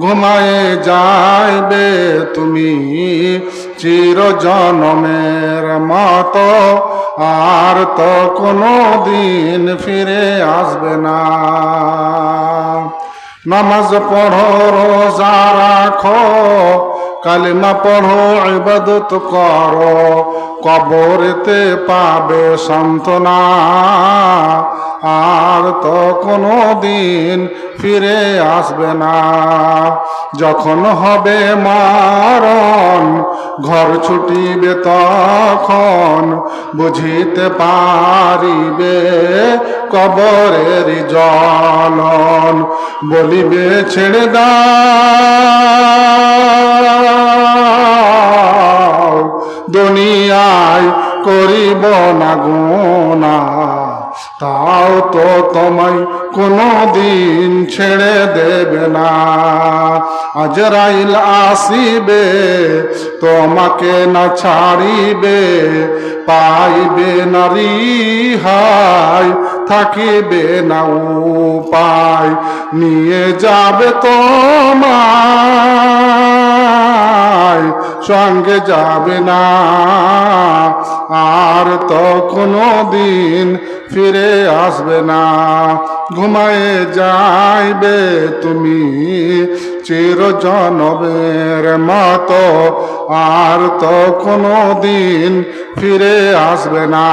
ঘুমায়ে যাইবে তুমি চির জনমের মতো। আর তো কোনো দিন ফিরে আসবে না। নামাজ পড়ো, রোজা রাখো, কালিমা পড়ো, ইবাদত করো, কবরেতে পাবে সান্ত্বনা। আর তো কোনো দিন ফিরে আসবে না। যখন হবে মারণ, ঘর ছুটিবে তখন বুঝিতে পারিবে কবরের জলন বলিবে, ছেড়ে দাও, দুনিয়ায় করিব না গুণা তাও তো তোমায় কোনো দিন ছেড়ে দেবে না। আজরাইল আসিবে, তোমাকে না ছাড়িবে, পাইবে না রিহাই, থাকিবে না উপায়, নিয়ে যাবে তোমায়, সঙ্গে যাবে না। আর তো কোনো দিন ফিরে আসবে না। ঘুমায় যাইবে তুমি চির জনবের মত। আর তো কোনো দিন ফিরে আসবে না।